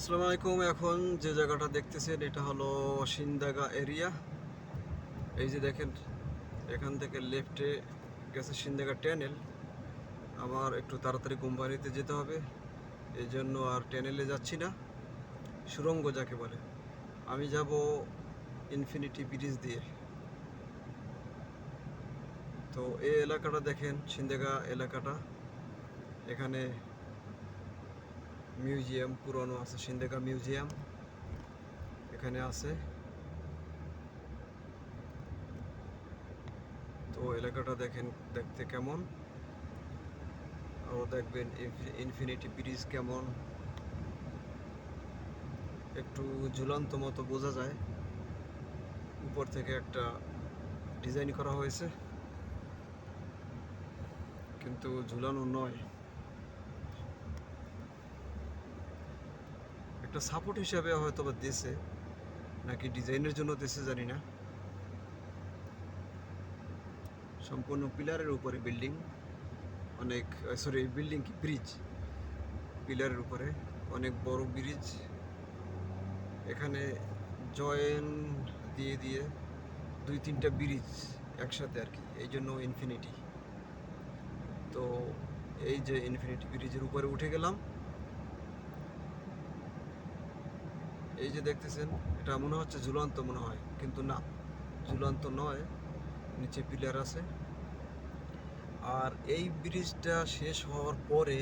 আসসালামু আলাইকুম। এখন যে জায়গাটা দেখতেছেন, এটা হলো সিন্দাগা এরিয়া। এই যে দেখেন, এখান থেকে লেফটে গেছে সিন্দাগা ট্যানেল আমার একটু তাড়াতাড়ি কোম্পানিতে যেতে হবে। এই জন্য আর ট্যানেলে যাচ্ছি না। সুরঙ্গ যাকে বলে। আমি যাব ইনফিনিটি ব্রিজ দিয়ে। তো এই এলাকাটা দেখেন সিন্দেগা এলাকাটা। এখানে মিউজিয়াম, পুরনো আছে সিন্দেগা মিউজিয়াম। এখানে আছে। তো এলাকাটা দেখেন, দেখতে কেমন? আরও দেখবেন ইনফিনিটি ব্রিজ কেমন? একটু ঝুলন্ত মতো বোঝা যায়। উপর থেকে একটা ডিজাইন করা হয়েছে। কিন্তু ঝুলানো নয়। একটা সাপোর্ট হিসাবে হয়তো বা দেশে নাকি ডিজাইনের জন্য দেশে জানি না। সম্পূর্ণ পিলারের উপরে বিল্ডিং অনেক সরি বিল্ডিং কি ব্রিজ পিলারের উপরে অনেক বড় ব্রিজ এখানে জয়েন দিয়ে দিয়ে দুই তিনটা ব্রিজ একসাথে আর কি, এই জন্য ইনফিনিটি তো এই যে ইনফিনিটি ব্রিজের উপরে উঠে গেলাম। এই যে দেখতেছেন, এটা মনে হচ্ছে ঝুলন্ত মনে হয়, কিন্তু না। ঝুলন্ত নয়, নিচে পিলার আছে। আর এই ব্রিজটা শেষ হওয়ার পরে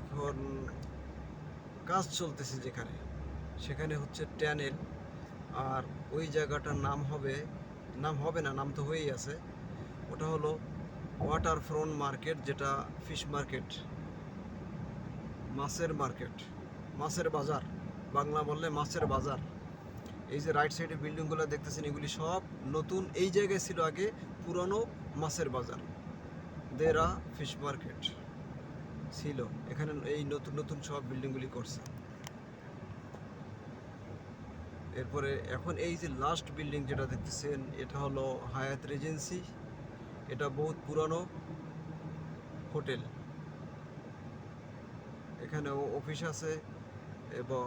এখন কাজ চলতেছে যেখানে, সেখানে হচ্ছে ট্যানেল। আর ওই জায়গাটার নাম হবে নাম হবে না, নাম তো হয়েই আছে। ওটা হলো ওয়াটার ফ্রন্ট মার্কেট যেটা ফিশ মার্কেট মাছের মার্কেট মাছের বাজার। বাংলা বললে মাছের বাজার। এই যে রাইট সাইডে বিল্ডিংগুলো দেখতেছেন, এগুলি সব নতুন। এই জায়গায় ছিল আগে পুরনো মাছের বাজার। দেরা ফিশ মার্কেট ছিল। এখানে এই নতুন নতুন সব বিল্ডিংগুলি করছে। এরপরে এখন এই যে লাস্ট বিল্ডিং যেটা দেখতেছেন, এটা হলো হায়াত রেজেন্সি এটা বহুত পুরানো হোটেল। এখানেও অফিস আছে এবং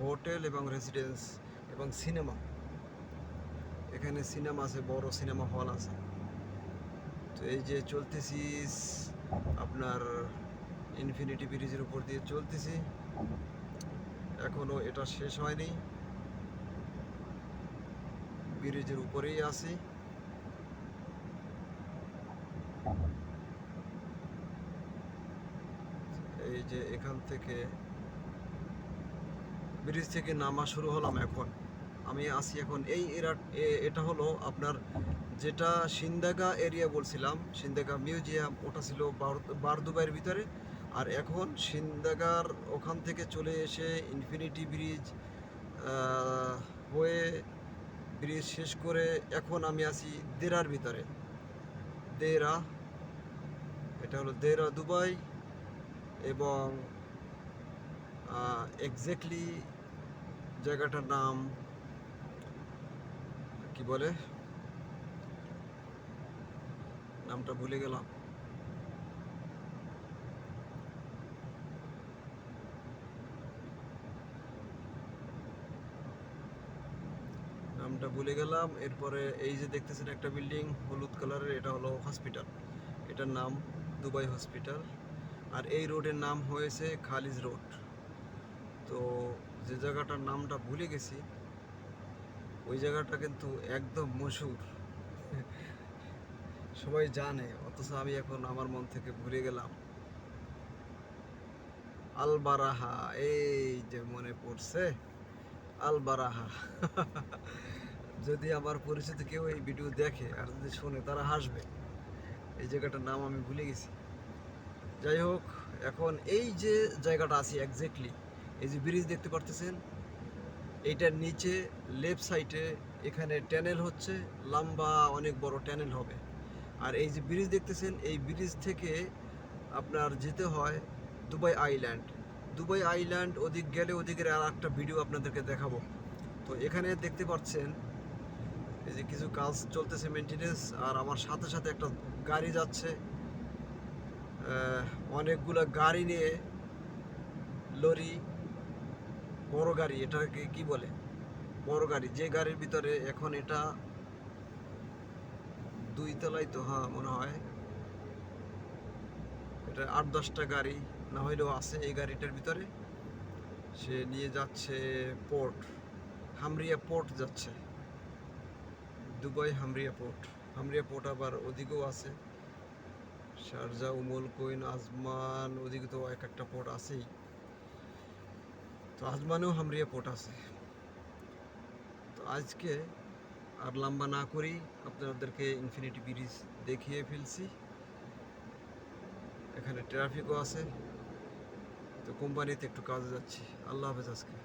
হোটেল এবং রেসিডেন্স এবং সিনেমা। এখানে সিনেমা আছে, বড় সিনেমা হল আছে। তো এই যে চলতেছি আপনার ইনফিনিটি ব্রিজের উপর দিয়ে চলতেছি। এখনও এটা শেষ হয়নি। ব্রিজের উপরেই আছি। এই যে এখান থেকে ব্রিজ থেকে নামা শুরু হলাম এখন। আমি আসি এখন এই এরা এটা হলো আপনার যেটা সিন্দাগা এরিয়া বলছিলাম, সিন্দাগা মিউজিয়াম, ওটা ছিল বার- বারদুবাইয়ের ভিতরে। আর এখন সিন্দাগার ওখান থেকে চলে এসে ইনফিনিটি ব্রিজ হয়ে ব্রিজ শেষ করে এখন আমি আছি দেরার ভিতরে। দেরা এটা হলো দেরা দুবাই এবং এক্স্যাক্টলি জায়গাটার নাম কি বলে? নামটা ভুলে গেলাম। নামটা ভুলে গেলাম। এরপরে এই যে দেখতেছেন একটা বিল্ডিং, হলুদ কালারের, এটা হলো হসপিটাল এটার নাম দুবাই হসপিটাল আর এই রোডের নাম হয়েছে খালিজ রোড তো যে জায়গাটার নামটা ভুলে গেছি, ওই জায়গাটা কিন্তু একদম মশহুর সবাই জানে, অথচ আমি এখন আমার মন থেকে ভুলে গেলাম। আলবারাহা, এই যে মনে পড়ছে, আলবারাহা। যদি আমার পরিচিত কেউ এই ভিডিও দেখে আর যদি শোনে, তারা হাসবে। এই জায়গাটার নাম আমি ভুলে গেছি। যাই হোক, এখন এই যে জায়গাটা আছে এক্স্যাক্টলি এই যে ব্রিজ দেখতে পারতেছেন, এইটার নিচে লেফট সাইডে এখানে ট্যানেল হচ্ছে, লম্বা অনেক বড় ট্যানেল হবে। আর এই যে ব্রিজ দেখতেছেন, এই ব্রিজ থেকে আপনার যেতে হয় দুবাই আইল্যান্ড দুবাই আইল্যান্ড ওদিক গেলে ওদিকের আর একটা ভিডিও আপনাদেরকে দেখাবো। তো এখানে দেখতে পাচ্ছেন, এই যে কিছু কাজ চলতেছে মেনটেনেন্স আর আমার সাথে সাথে একটা গাড়ি যাচ্ছে। অনেকগুলো গাড়ি নিয়ে, লরি বড় গাড়ি, এটাকে কি বলে? বড় গাড়ি। যে গাড়ির ভিতরে এখন এটা দুই তলায় তো হ্যাঁ মনে হয়। এটা আট দশটা গাড়ি না হইলেও আছে এই গাড়িটার ভিতরে। সে নিয়ে যাচ্ছে পোর্ট, হামরিয়া পোর্ট যাচ্ছে। Dubai Hamriya port. Hamriya port আবার ওদিকেও আছে। শারজা, উমল, কোইন, আজমান, ওদিকে তো এক একটা পোর্ট আছেই। তো আজমানেও হামরিয়া পোর্ট আছে। তো আজকে আর লম্বা না করেই আপনাদেরকে ইনফিনিটি ব্রিজ দেখিয়ে ফেলছি। এখানে ট্রাফিকও আছে। তো কোম্পানিতে একটু কাজে যাচ্ছি। আল্লাহ হাফেজ আজকে।